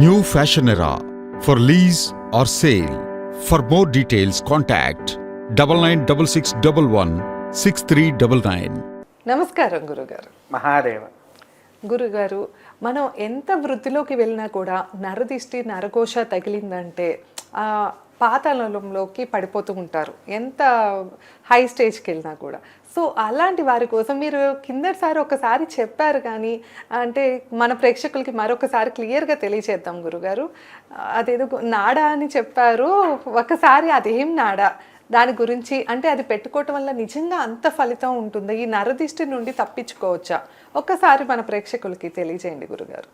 New fashion era for lease or sale for more details contact double nine double six double one six three double nine నమస్కారం గురుగారు. మహాదేవ. గురుగారు మనం ఎంత వృద్ధిలోకి వెళ్ళినా కూడా నరదిష్టి నరకోశ తగిలిందంటే పాతాళంలోకి పడిపోతూ ఉంటారు. ఎంత హై స్టేజ్కి వెళ్ళినా కూడా. సో అలాంటి వారి కోసం మీరు కిందసారి ఒకసారి చెప్పారు కానీ అంటే మన ప్రేక్షకులకి మరొకసారి క్లియర్గా తెలియచేద్దాం గురుగారు. అదేదో నాడా అని చెప్పారు. ఒకసారి అదేం నాడా? దాని గురించి అంటే అది పెట్టుకోవటం వల్ల నిజంగా అంత ఫలితం ఉంటుందా? ఈ నరదిష్టి నుండి తప్పించుకోవచ్చా? ఒక్కసారి మన ప్రేక్షకులకి తెలియజేయండి గురుగారు.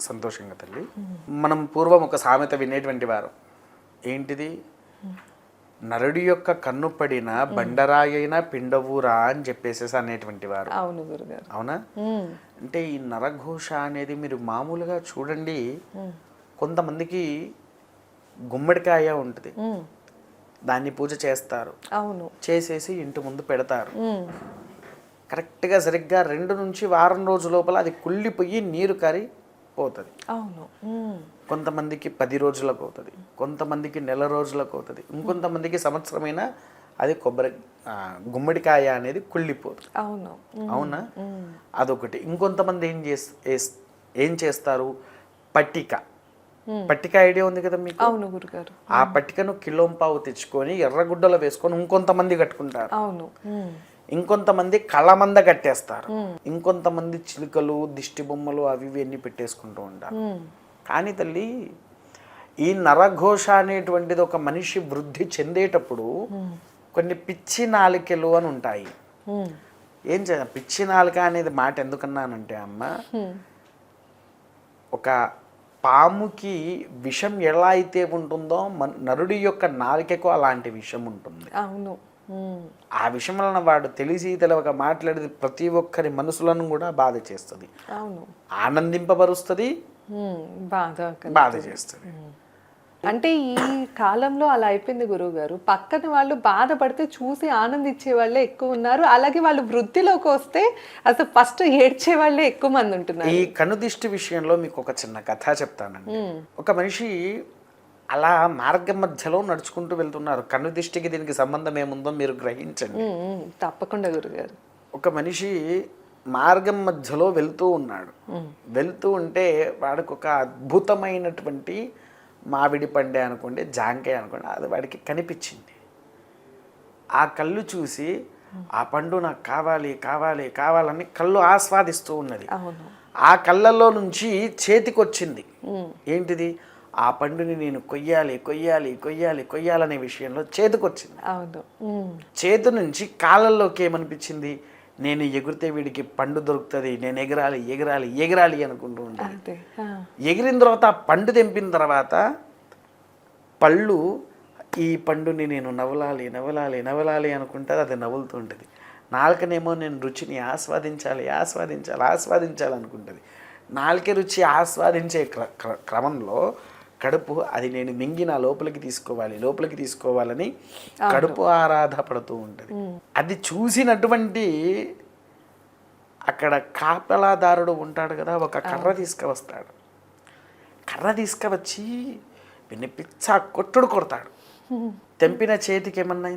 సంతోషంగా తల్లి. మనం పూర్వం ఒక సామెత వినేటువంటి వారు. ఏంటిది? నరుడి యొక్క కన్ను పడిన బండరాయైన పిండవురా అని చెప్పేసేసి అనేటువంటి వారు. అవును గురుగారు. అవునా? అంటే ఈ నరఘోష అనేది మీరు మామూలుగా చూడండి కొంతమందికి గుమ్మడికాయ ఉంటుంది. దాన్ని పూజ చేస్తారు. అవును. చేసేసి ఇంటి ముందు పెడతారు. కరెక్ట్గా సరిగ్గా రెండు నుంచి వారం రోజుల లోపల అది కుళ్ళిపోయి నీరు కరి పోతుంది. అవును. కొంతమందికి పది రోజులకు అవుతుంది. కొంతమందికి నెల రోజులకు అవుతుంది. ఇంకొంతమందికి సంవత్సరమైనా అది కొబ్బరి గుమ్మడికాయ అనేది కుళ్ళిపోదు. అవును. అవునా? అదొకటి. ఇంకొంతమంది ఏం చేస్ ఏస్- ఏం చేస్తారు? పట్టిక. పట్టిక ఐడియా ఉంది కదా మీకు? అవును గురుగారు. ఆ పట్టికను కిలోంపావు తెచ్చుకొని ఎర్రగుడ్డలో వేసుకొని ఇంకొంతమంది కట్టుకుంటారు. అవును. ఇంకొంతమంది కళ్ళమంద కట్టేస్తారు. ఇంకొంతమంది చిలుకలు దిష్టి బొమ్మలు అవి ఇవి అన్ని పెట్టేసుకుంటూ ఉంటారు. కానీ తల్లి ఈ నరఘోష అనేటువంటిది ఒక మనిషి వృద్ధి చెందేటప్పుడు కొన్ని పిచ్చి నాలికలు అని ఉంటాయి. ఏం చేయాలి పిచ్చి నాలిక అనేది మాట ఎందుకన్నానంటే అమ్మ ఒక పాముకి విషం ఎలా అయితే ఉంటుందో నరుడి యొక్క నాలికకు అలాంటి విషం ఉంటుంది. అవును. ఆ విషయం వలన వాడు తెలిసి తెలవక మాట్లాడేది ప్రతి ఒక్కరి మనసులను కూడా బాధ చేస్తుంది. అవును. ఆనందింపబరుస్తుంది కలి- బాధ చేస్తుంది. అంటే ఈ కాలంలో అలా అయిపోయింది గురువు గారు పక్కన వాళ్ళు బాధపడితే చూసి ఆనందించే వాళ్ళే ఎక్కువ ఉన్నారు. అలాగే వాళ్ళు వృద్ధిలోకి వస్తే అసలు ఫస్ట్ ఏడ్చే వాళ్ళే ఎక్కువ మంది ఉంటున్నారు. ఈ కనుదిష్టి విషయంలో మీకు ఒక చిన్న కథ చెప్తానండి. ఒక మనిషి అలా మార్గం మధ్యలో నడుచుకుంటూ వెళ్తున్నారు. కనుదిష్టికి దీనికి సంబంధం ఏముందో మీరు గ్రహించండి. తప్పకుండా గురుగారు. ఒక మనిషి మార్గం మధ్యలో వెళ్తూ ఉన్నాడు. వెళ్తూ ఉంటే వాడికి ఒక అద్భుతమైనటువంటి మామిడి పండే అనుకోండి జాంకాయ అనుకోండి అది వాడికి కనిపించింది. ఆ కళ్ళు చూసి ఆ పండు నాకు కావాలి కావాలి కావాలని కళ్ళు ఆస్వాదిస్తూ ఉన్నది. ఆ కళ్ళల్లో నుంచి చేతికొచ్చింది. ఏంటిది? ఆ పండుని నేను కొయ్యాలి కొయ్యాలి కొయ్యాలి కొయ్యాలనే విషయంలో చేతికొచ్చింది అవును. చేతి నుంచి కాళ్ళల్లోకి ఏమనిపించింది? నేను ఎగిరితే వీడికి పండు దొరుకుతుంది నేను ఎగరాలి ఎగరాలి ఎగరాలి అనుకుంటూ ఉంటాను ఎగిరిన తర్వాత పండు తెంపిన తర్వాత పళ్ళు ఈ పండుని నేను నవలాలి నవలాలి నవలాలి అనుకుంటే అది నవ్వులుతూ ఉంటుంది. నాలుకనేమో నేను రుచిని ఆస్వాదించాలి ఆస్వాదించాలి ఆస్వాదించాలి అనుకుంటుంది. నాలుక రుచి ఆస్వాదించే క్ర- క్ర- క్రమంలో కడుపు అది నేను మింగిన లోపలికి తీసుకోవాలి లోపలికి తీసుకోవాలని కడుపు ఆరాధ పడుతూ ఉంటుంది. అది చూసినటువంటి అక్కడ కాపలాదారుడు ఉంటాడు కదా ఒక కర్ర తీసుకువస్తాడు. కర్ర తీసుకువచ్చి విన్ని పిచ్చ కొట్టుడు కొడతాడు. తెంపిన చేతికి ఏమన్నా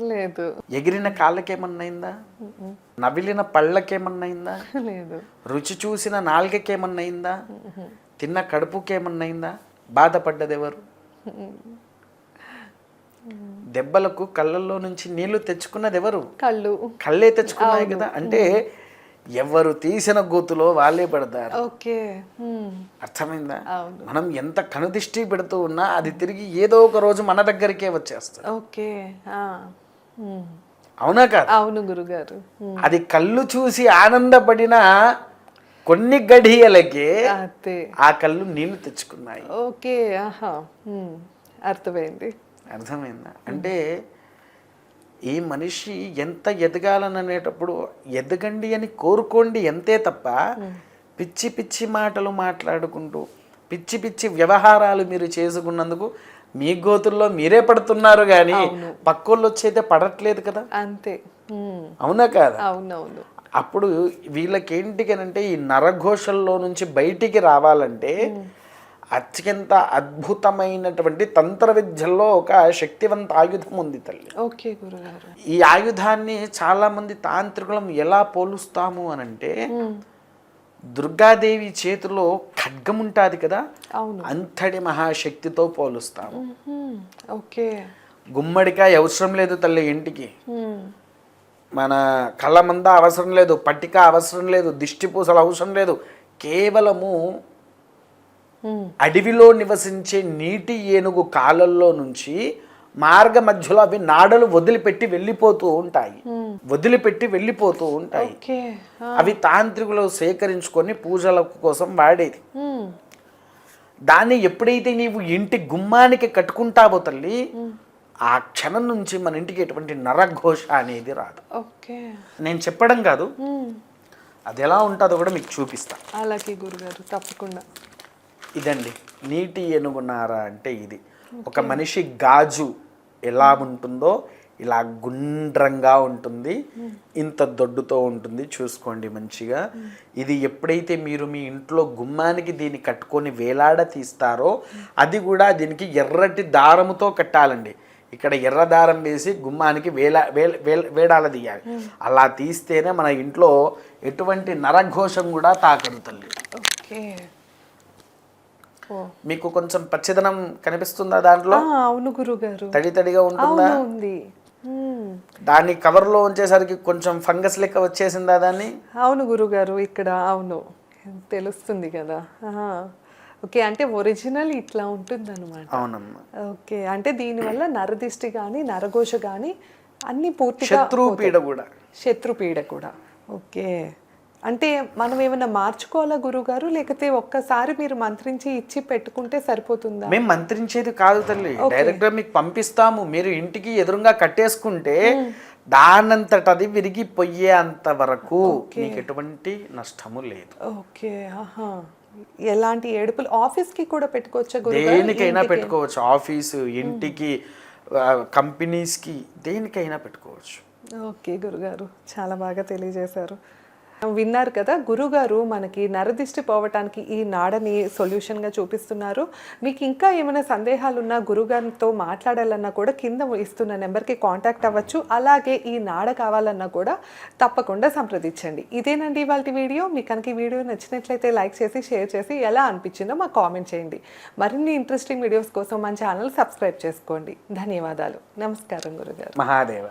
లేదు. ఎగిరిన కాళ్ళకి ఏమన్నా అయిందా నవిలిన పళ్ళకి ఏమన్నా అయిందా లేదు. రుచి చూసిన అయిందా తిన్న కడుపుకి ఏమన్నా అయిందా బాధపడ్డది ఎవరు దెబ్బలకు కళ్ళల్లో నుంచి నీళ్ళు తెచ్చుకున్నది ఎవరు కళ్ళు. కళ్ళే తెచ్చుకున్నాయి కదా. అంటే ఎవరు తీసిన గోతులో వాళ్ళే పడతారు. ఓకే. అర్థమైందా. మనం ఎంత కనుదిష్టి పెడుతూ ఉన్నా అది తిరిగి ఏదో ఒక రోజు మన దగ్గరికే వచ్చేస్తుంది. ఓకే. అవునా కాదు? అవును గురుగారు. అది కళ్ళు చూసి ఆనందపడిన కొన్ని గడియలకే ఆ కళ్ళు నీళ్ళు తెచ్చుకున్నాయి. ఓకే ఆహా అర్థమైంది. అర్థమైందా? అంటే ఈ మనిషి ఎంత ఎదగాలని అనేటప్పుడు ఎదగండి అని కోరుకోండి ఎంతే తప్ప పిచ్చి పిచ్చి మాటలు మాట్లాడుకుంటూ పిచ్చి పిచ్చి వ్యవహారాలు మీరు చేసుకున్నందుకు మీ గోతుల్లో మీరే పడుతున్నారు కానీ పక్కోళ్ళు వచ్చైతే పడట్లేదు కదా? అంతే. అవునా కాదా? అవునవును. అప్పుడు వీళ్ళకి ఏంటి అంటే ఈ నరఘోషల్లో నుంచి బయటికి రావాలంటే అత్యంత అద్భుతమైనటువంటి తంత్ర విద్యల్లో ఒక శక్తివంత ఆయుధం ఉంది తల్లి. ఓకే గురుగారు. ఈ ఆయుధాన్ని చాలామంది తాంత్రికులం ఎలా పోలుస్తాము అని అంటే దుర్గాదేవి చేతిలో ఖడ్గం ఉంటుంది కదా అవును. అంతటి మహాశక్తితో పోలుస్తాము. ఓకే. గుమ్మడికాయ అవసరం లేదు తల్లి ఇంటికి. మన కళ్ళ మంద అవసరం లేదు పట్టిక అవసరం లేదు దిష్టి పూసలు అవసరం లేదు. కేవలము. అడవిలో నివసించే నీటి ఏనుగు కాలల్లో నుంచి మార్గ మధ్యలో అవి నాడలు వదిలిపెట్టి వెళ్ళిపోతూ ఉంటాయి. వదిలిపెట్టి వెళ్ళిపోతూ ఉంటాయి. అవి తాంత్రికులు సేకరించుకొని పూజల కోసం వాడేది. దాన్ని ఎప్పుడైతే నీవు ఇంటి గుమ్మానికి కట్టుకుంటావో తల్లి ఆ క్షణం నుంచి మన ఇంటికి ఎటువంటి నరఘోష అనేది రాదు. ఓకే. నేను చెప్పడం కాదు. అది ఎలా ఉంటుందో కూడా మీకు చూపిస్తా. అలాగే గురుగారు తప్పకుండా. ఇదండి. నీటి ఏనుగున్నార అంటే ఇది. ఒక మనిషి గాజు ఎలా ఉంటుందో ఇలా గుండ్రంగా ఉంటుంది. ఇంత దొడ్డుతో ఉంటుంది. చూసుకోండి మంచిగా. ఇది ఎప్పుడైతే మీరు మీ ఇంట్లో గుమ్మానికి దీన్ని కట్టుకొని వేలాడ తీస్తారో అది కూడా దీనికి ఎర్రటి దారముతో కట్టాలండి. ఇక్కడ ఎర్ర దారం వేసి గుమ్మానికి వేలా వేల వేడాల తీయాలి. అలా తీస్తేనే మన ఇంట్లో ఎటువంటి నరఘోషం కూడా తాకదు తల్లి. మీకు కొంచెం పచ్చదనం కనిపిస్తుందా దాంట్లో? అవును గురుగారు. తడి తడిగా ఉంటుందా? ఉంది. దాన్ని కవర్లో ఉంచేసరికి కొంచెం ఫంగస్ లెక్క వచ్చేసిందా దాన్ని? అవును గురుగారు ఇక్కడ అవును. తెలుస్తుంది కదా. ఆహా. ఓకే అంటే ఒరిజినల్ ఇట్లా ఉంటుంది అనమాట అవునమ్మా. ఓకే అంటే దీనివల్ల నరదిష్టి కానీ నరఘోష కానీ అన్ని పూర్తిగా శత్రువు పీడ కూడా. శత్రుపీడ కూడా. ఓకే అంటే మనం ఏమైనా మార్చుకోవాలా గురుగారు? లేకపోతే ఒక్కసారి మీరు మంత్రించి ఇచ్చి పెట్టుకుంటే సరిపోతుందా? మేము మంత్రించేది కాదు తల్లి. డైరెక్ట్గా మీకు పంపిస్తాము. మీరు ఇంటికి ఎదురుగా కట్టేసుకుంటే దానంతట అది విరిగిపోయే అంత వరకు మీకు ఎటువంటి నష్టము లేదు. ఓకే ఆహా. ఎలాంటి ఏడుపులు ఆఫీస్కి కూడా పెట్టుకోవచ్చా దేనికైనా పెట్టుకోవచ్చు. ఆఫీసు ఇంటికి కంపెనీస్కి దేనికైనా పెట్టుకోవచ్చు. ఓకే గురుగారు చాలా బాగా తెలియజేశారు. విన్నారు కదా గురుగారు మనకి నరదిష్టి పోవటానికి ఈ నాడని సొల్యూషన్గా చూపిస్తున్నారు. మీకు ఇంకా ఏమైనా సందేహాలు ఉన్నా గురుగారితో మాట్లాడాలన్నా కూడా కింద ఇస్తున్న నెంబర్కి కాంటాక్ట్ అవ్వచ్చు. అలాగే ఈ నాడ కావాలన్నా కూడా తప్పకుండా సంప్రదించండి. ఇదేనండి ఇవాళ వీడియో. మీకు కనుక ఈ వీడియో నచ్చినట్లయితే లైక్ చేసి షేర్ చేసి ఎలా అనిపించిందో మాకు కామెంట్ చేయండి. మరిన్ని ఇంట్రెస్టింగ్ వీడియోస్ కోసం మన ఛానల్ సబ్స్క్రైబ్ చేసుకోండి. ధన్యవాదాలు. నమస్కారం గురుగారు. మహాదేవ.